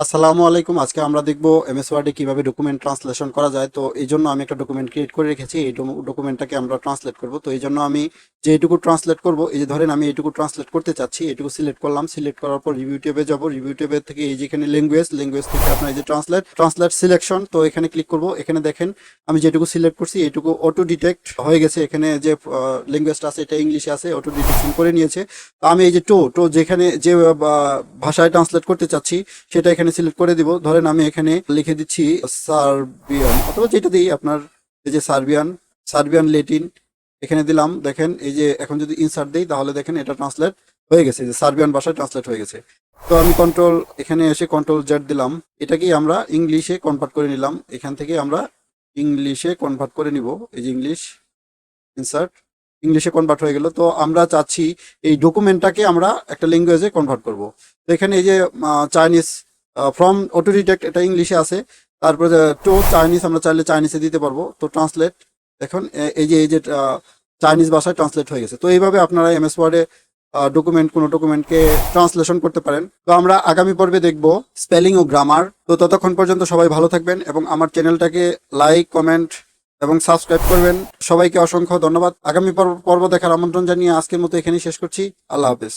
আসসালামু আলাইকুম। আজকে আমরা দেখব এমএস ওয়ার্ডে কীভাবে ডকুমেন্ট ট্রান্সলেশন করা যায়। তো এই জন্য আমি একটা ডকুমেন্ট ক্রিয়েট করে রেখেছি। এই ডকুমেন্টটাকে আমরা ট্রান্সলেট করব। তো এই জন্য আমি যে এইটুকু ট্রান্সলেট করব, এই যে ধরেন আমি এইটুকু ট্রান্সলেট করতে চাচ্ছি, এটুকু সিলেক্ট করলাম সিলেক্ট করার পর রিভিউ ট্যাবে যাব রিভিউ ট্যাবে থেকে এই যেখানে ল্যাঙ্গুয়েজ ল্যাঙ্গুয়েজ থেকে আপনার যে ট্রান্সলেট ট্রান্সলেট সিলেকশন তো এখানে ক্লিক করব, এখানে দেখেন আমি যেটুকু সিলেক্ট করছি, এটুকু অটো ডিটেক্ট হয়ে গেছে, এখানে যে ল্যাঙ্গুয়েজটা আছে, এটা ইংলিশে আছে অটো ডিটেকশন করে নিয়েছে। তো আমি এই যে টো টো যেখানে, যে ভাষায় ট্রান্সলেট করতে চাচ্ছি, সেটা এখানে সিলেক্ট করে দিব। ধরেন আমি এখানে লিখে দিচ্ছি সার্বিয়ান, অথবা যেটা দিই আপনার, এই যে সার্বিয়ান সার্বিয়ান লেটিন এখানে দিলাম, দেখেন, এই যে এখন যদি ইনসার্ট দিই, তাহলে দেখেন এটা ট্রান্সলেট হয়ে গেছে, যে সার্বিয়ান ভাষায় ট্রান্সলেট হয়ে গেছে। তো আমি কন্ট্রোল এখানে এসে কন্ট্রোল জেড দিলাম, এটাকেই আমরা ইংলিশে কনভার্ট করে নিলাম। এখান থেকে আমরা ইংলিশে কনভার্ট করে নিব, এই যে ইংলিশ ইনসার্ট ইংলিশে কনভার্ট হয়ে গেল। তো আমরা চাচ্ছি এই ডকুমেন্টটাকে আমরা একটা ল্যাঙ্গুয়েজে কনভার্ট করব। তো এখানে এই যে চাইনিজ ফ্রম অটো ডিটেক্ট এটা ইংলিশে আছে। তারপরে টু চাইনিজ আমরা চাইলে চাইনিজে দিতে পারব। তো ট্রান্সলেট এখন এই যে এই যে চাইনিজ ভাষায় ট্রান্সলেট হয়ে গেছে। তো এইভাবে আপনারা এমএস ওয়ার্ডে ডকুমেন্ট কোনো ডকুমেন্টকে ট্রান্সলেশন করতে পারেন। তো আমরা আগামী পর্বে দেখব স্পেলিং ও গ্রামার তো ততক্ষণ পর্যন্ত সবাই ভালো থাকবেন এবং আমার চ্যানেলটাকে লাইক কমেন্ট এবং সাবস্ক্রাইব করবেন। সবাইকে অসংখ্য ধন্যবাদ। আগামী পর্ব পর্ব দেখার আমন্ত্রণ জানিয়ে আজকের মতো এখানেই শেষ করছি। আল্লাহ হাফেজ।